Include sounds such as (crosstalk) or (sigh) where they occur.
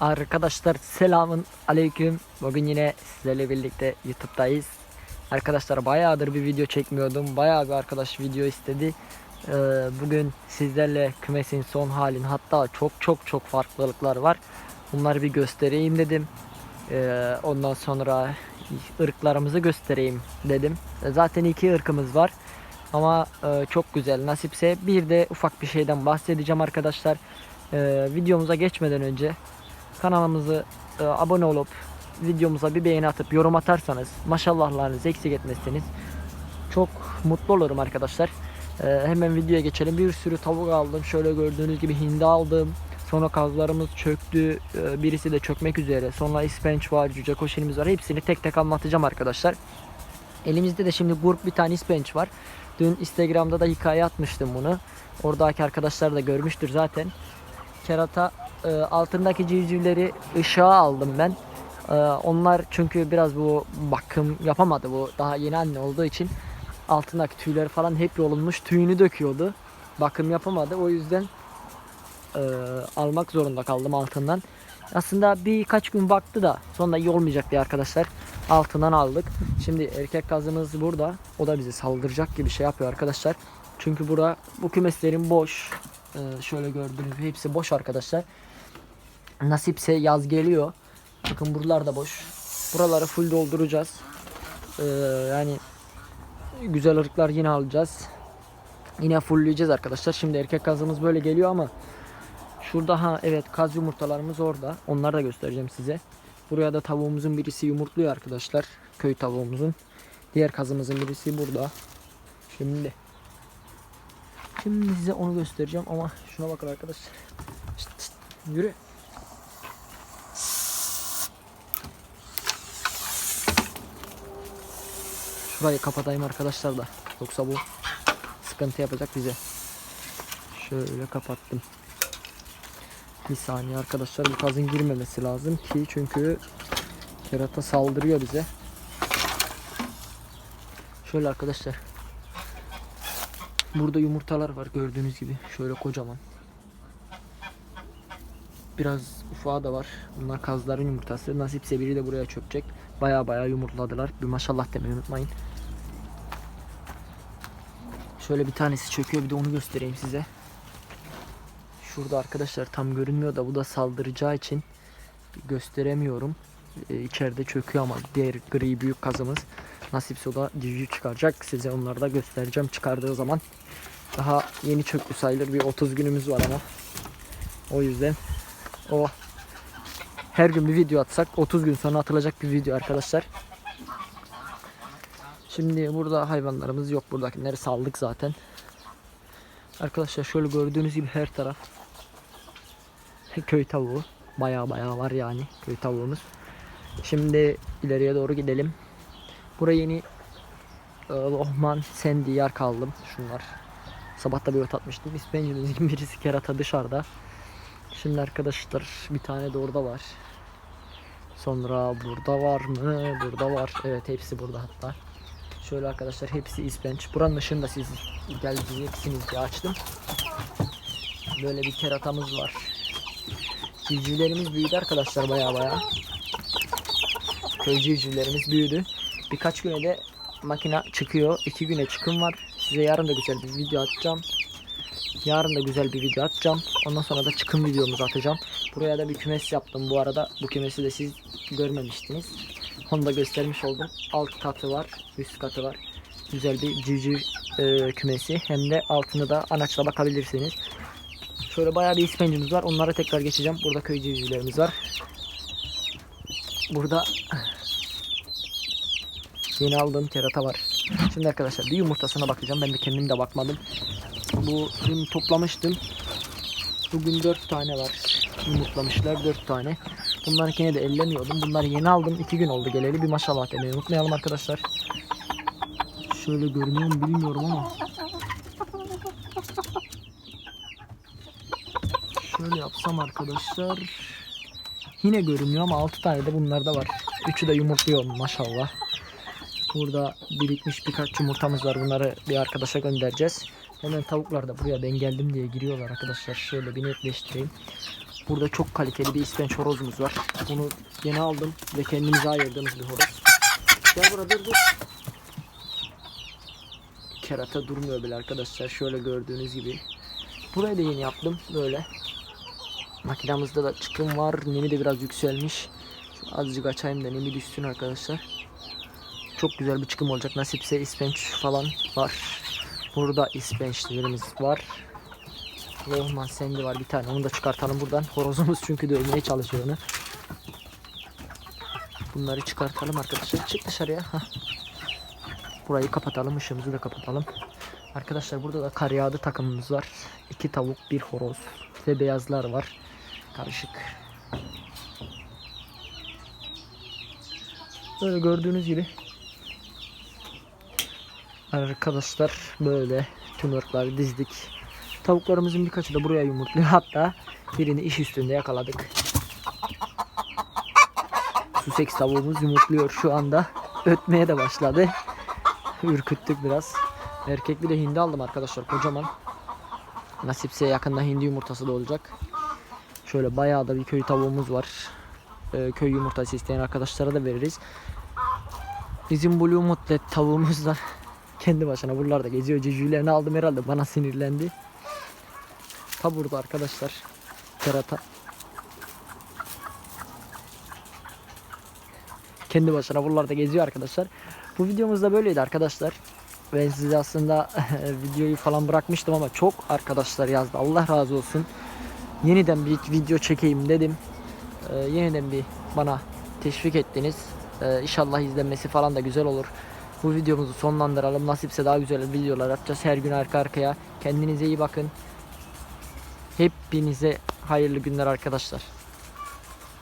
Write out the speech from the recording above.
Arkadaşlar selamın aleyküm. Bugün yine sizlerle birlikte YouTube'dayız. Arkadaşlar bayağıdır bir video çekmiyordum. Bayağı bir arkadaş video istedi. Ee, bugün sizlerle kümesin son halin hatta çok çok çok farklılıklar var. Bunları bir göstereyim dedim. Ee, ondan sonra ırklarımızı göstereyim dedim. Zaten iki ırkımız var. Ama e, çok güzel nasipse bir de ufak bir şeyden bahsedeceğim arkadaşlar. Ee, videomuza geçmeden önce kanalımızı e, abone olup videomuza bir beğeni atıp yorum atarsanız maşallahlarınızı eksik etmezseniz çok mutlu olurum arkadaşlar. Ee, hemen videoya geçelim. Bir sürü tavuk aldım. Şöyle gördüğünüz gibi hindi aldım. Sonra kazlarımız çöktü. Ee, birisi de çökmek üzere. Sonra ispenç var, cüce koşinimiz var. Hepsini tek tek anlatacağım arkadaşlar. Elimizde de şimdi grup bir tane ispenç var. Dün Instagram'da da hikaye atmıştım bunu. Oradaki arkadaşlar da görmüştür zaten. Kerata e, altındaki civcivleri ışığa aldım ben. E, onlar çünkü biraz bu bakım yapamadı bu daha yeni anne olduğu için altındaki tüyler falan hep yolunmuş tüyünü döküyordu. Bakım yapamadı o yüzden e, almak zorunda kaldım altından. Aslında birkaç gün baktı da sonra iyi olmayacak diye arkadaşlar altından aldık. Şimdi erkek kazımız burada. O da bizi saldıracak gibi şey yapıyor arkadaşlar. Çünkü bura bu kümeslerin boş. Ee, şöyle gördüğünüz hepsi boş arkadaşlar. Nasipse yaz geliyor. Bakın buralar da boş. Buraları full dolduracağız. Ee, yani güzel ırklar yine alacağız. Yine fullleyeceğiz arkadaşlar. Şimdi erkek kazımız böyle geliyor ama şurada ha evet kaz yumurtalarımız orada. Onları da göstereceğim size. Buraya da tavuğumuzun birisi yumurtluyor arkadaşlar. Köy tavuğumuzun. Diğer kazımızın birisi burada. Şimdi Şimdi size onu göstereceğim ama şuna bakın arkadaşlar. Şşt, şşt, yürü. Şurayı kapatayım arkadaşlar da. Yoksa bu sıkıntı yapacak bize. Şöyle kapattım. Bir saniye arkadaşlar bu kazın girmemesi lazım ki çünkü kerata saldırıyor bize. Şöyle arkadaşlar Burada yumurtalar var gördüğünüz gibi. Şöyle kocaman. Biraz ufağı da var. Bunlar kazların yumurtası. Nasipse biri de buraya çökecek. Baya baya yumurtladılar. Bir maşallah demeyi unutmayın. Şöyle bir tanesi çöküyor. Bir de onu göstereyim size. Şurada arkadaşlar tam görünmüyor da bu da saldıracağı için gösteremiyorum. Ee, içeride çöküyor ama diğer gri büyük kazımız nasipse o da civciv çıkaracak. Size onları da göstereceğim çıkardığı zaman. Daha yeni çöktü sayılır bir 30 günümüz var ama. O yüzden o her gün bir video atsak 30 gün sonra atılacak bir video arkadaşlar. Şimdi burada hayvanlarımız yok. Buradakileri saldık zaten. Arkadaşlar şöyle gördüğünüz gibi her taraf köy tavuğu. Baya baya var yani köy tavuğumuz. Şimdi ileriye doğru gidelim. Buraya yeni e, Lohman Sandy yer kaldım. Şunlar. Sabah da bir ot atmıştım. İspencimizin birisi kerata dışarıda. Şimdi arkadaşlar bir tane de orada var. Sonra burada var mı? Burada var. Evet hepsi burada hatta. Şöyle arkadaşlar hepsi ispenç. Buranın ışığını da siz geleceksiniz diye açtım. Böyle bir keratamız var. Civcivlerimiz büyüdü arkadaşlar baya baya. Köy civcivlerimiz büyüdü. Birkaç güne de makine çıkıyor. İki güne çıkım var. Size yarın da güzel bir video atacağım. Yarın da güzel bir video atacağım. Ondan sonra da çıkım videomuzu atacağım. Buraya da bir kümes yaptım bu arada. Bu kümesi de siz görmemiştiniz. Onu da göstermiş oldum. Alt katı var, üst katı var. Güzel bir civciv e, kümesi. Hem de altını da anaçla bakabilirsiniz. Şöyle bayağı bir ispencimiz var. Onlara tekrar geçeceğim. Burada köy civcivlerimiz var. Burada Yeni aldığım kerata var. Şimdi arkadaşlar bir yumurtasına bakacağım. Ben de kendim de bakmadım. Bu dün toplamıştım. Bugün 4 tane var. Yumurtlamışlar 4 tane. Bunlarınkini de ellemiyordum. Bunları yeni aldım. 2 gün oldu geleli. Bir maşallah demeyi unutmayalım arkadaşlar. Şöyle görünüyor mu bilmiyorum ama. Şöyle yapsam arkadaşlar. Yine görünüyor ama 6 tane de bunlarda var. Üçü de yumurtluyor maşallah. Burada birikmiş birkaç yumurtamız var. Bunları bir arkadaşa göndereceğiz. Hemen tavuklar da buraya ben geldim diye giriyorlar arkadaşlar. Şöyle bir netleştireyim. Burada çok kaliteli bir ispenç horozumuz var. Bunu yeni aldım ve kendimize ayırdığımız bir horoz. Gel burada dur dur. Kerata durmuyor bile arkadaşlar. Şöyle gördüğünüz gibi. Burayı da yeni yaptım böyle. Makinamızda da çıkım var. Nemi de biraz yükselmiş. Şu azıcık açayım da nemi düşsün arkadaşlar. Çok güzel bir çıkım olacak. Nasipse ispenç falan var. Burada ispençlerimiz var. Lohman sendi var bir tane. Onu da çıkartalım buradan. Horozumuz çünkü dövmeye çalışıyor onu. Bunları çıkartalım arkadaşlar. Çık dışarıya. Burayı kapatalım. ışığımızı da kapatalım. Arkadaşlar burada da kar yağdı takımımız var. İki tavuk, bir horoz ve beyazlar var. Karışık. Böyle gördüğünüz gibi Arkadaşlar böyle tüm dizdik. Tavuklarımızın birkaçı da buraya yumurtluyor. Hatta birini iş üstünde yakaladık. Sussex tavuğumuz yumurtluyor şu anda. Ötmeye de başladı. Ürküttük biraz. Erkek bir de hindi aldım arkadaşlar kocaman. Nasipse yakında hindi yumurtası da olacak. Şöyle bayağı da bir köy tavuğumuz var. Ee, köy yumurtası isteyen arkadaşlara da veririz. Bizim Blue Mutlet tavuğumuz da (laughs) kendi başına buralarda geziyor. Cücülerini aldım herhalde bana sinirlendi. Ta burada arkadaşlar. Kerata. Kendi başına buralarda geziyor arkadaşlar. Bu videomuz da böyleydi arkadaşlar. Ben size aslında (laughs) videoyu falan bırakmıştım ama çok arkadaşlar yazdı. Allah razı olsun. Yeniden bir video çekeyim dedim. Ee, yeniden bir bana teşvik ettiniz. Ee, inşallah izlenmesi falan da güzel olur. Bu videomuzu sonlandıralım. Nasipse daha güzel videolar yapacağız her gün arka arkaya. Kendinize iyi bakın. Hepinize hayırlı günler arkadaşlar.